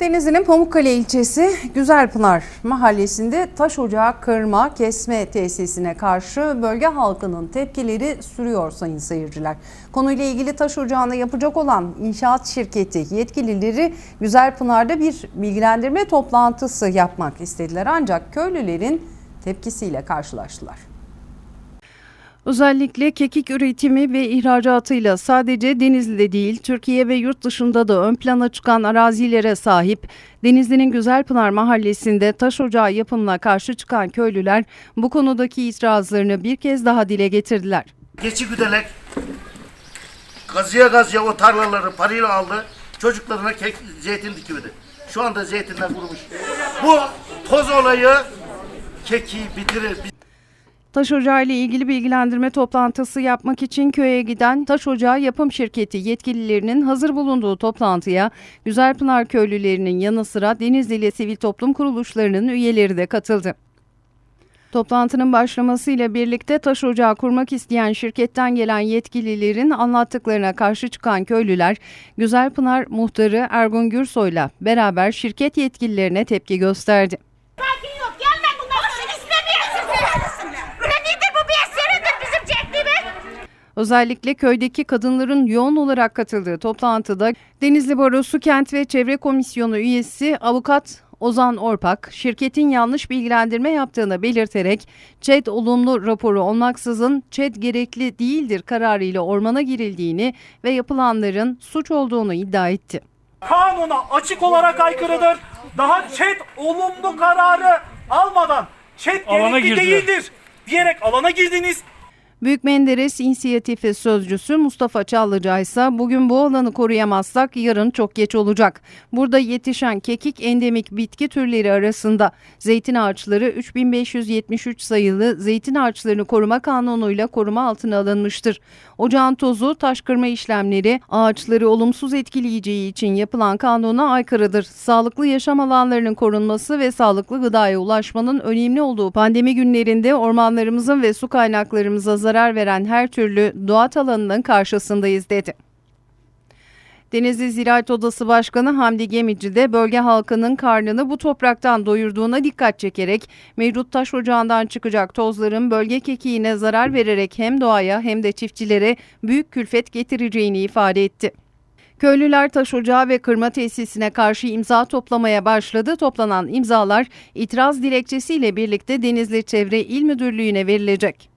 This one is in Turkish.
Denizli'nin Pamukkale ilçesi Güzelpınar mahallesinde taş ocağı kırma kesme tesisine karşı bölge halkının tepkileri sürüyor sayın seyirciler. Konuyla ilgili taş ocağını yapacak olan inşaat şirketi yetkilileri Güzelpınar'da bir bilgilendirme toplantısı yapmak istediler ancak köylülerin tepkisiyle karşılaştılar. Özellikle kekik üretimi ve ihracatıyla sadece Denizli'de değil Türkiye ve yurt dışında da ön plana çıkan arazilere sahip Denizli'nin Güzelpınar mahallesinde taş ocağı yapımına karşı çıkan köylüler bu konudaki itirazlarını bir kez daha dile getirdiler. Geçi güdelek gazıya gazıya o tarlaları parayla aldı. Çocuklarına kek, zeytin dikivdi. Şu anda zeytinler kurumuş. Bu toz olayı keki bitirir. Taş ocağı ile ilgili bilgilendirme toplantısı yapmak için köye giden Taş Ocağı Yapım Şirketi yetkililerinin hazır bulunduğu toplantıya Güzelpınar köylülerinin yanı sıra Denizli sivil toplum kuruluşlarının üyeleri de katıldı. Toplantının başlamasıyla birlikte taş ocağı kurmak isteyen şirketten gelen yetkililerin anlattıklarına karşı çıkan köylüler, Güzelpınar muhtarı Ergun Gürsoy'la beraber şirket yetkililerine tepki gösterdi. Özellikle köydeki kadınların yoğun olarak katıldığı toplantıda Denizli Barosu Kent ve Çevre Komisyonu üyesi avukat Ozan Orpak, şirketin yanlış bilgilendirme yaptığını belirterek ÇED olumlu raporu olmaksızın ÇED gerekli değildir kararıyla ormana girildiğini ve yapılanların suç olduğunu iddia etti. kanuna açık olarak aykırıdır. Daha çet olumlu kararı almadan çet Alana gerekli girdiler. değildir diyerek alana girdiniz. Büyük Menderes İnisiyatifi Sözcüsü Mustafa Çallıca ise bugün bu alanı koruyamazsak yarın çok geç olacak. Burada yetişen kekik endemik bitki türleri arasında zeytin ağaçları 3573 sayılı Zeytin Ağaçlarını Koruma Kanunu'yla koruma altına alınmıştır. Ocağın tozu, taş kırma işlemleri ağaçları olumsuz etkileyeceği için yapılan kanuna aykırıdır. Sağlıklı yaşam alanlarının korunması ve sağlıklı gıdaya ulaşmanın önemli olduğu pandemi günlerinde ormanlarımızın ve su kaynaklarımıza zarar veren her türlü doğat alanının karşısındayız dedi. Denizli Ziraat Odası Başkanı Hamdi Gemici de bölge halkının karnını bu topraktan doyurduğuna dikkat çekerek mevcut taş ocağından çıkacak tozların bölge kekiğine zarar vererek hem doğaya hem de çiftçilere büyük külfet getireceğini ifade etti. Köylüler taş ocağı ve kırma tesisine karşı imza toplamaya başladı. Toplanan imzalar itiraz dilekçesiyle birlikte Denizli Çevre İl Müdürlüğü'ne verilecek.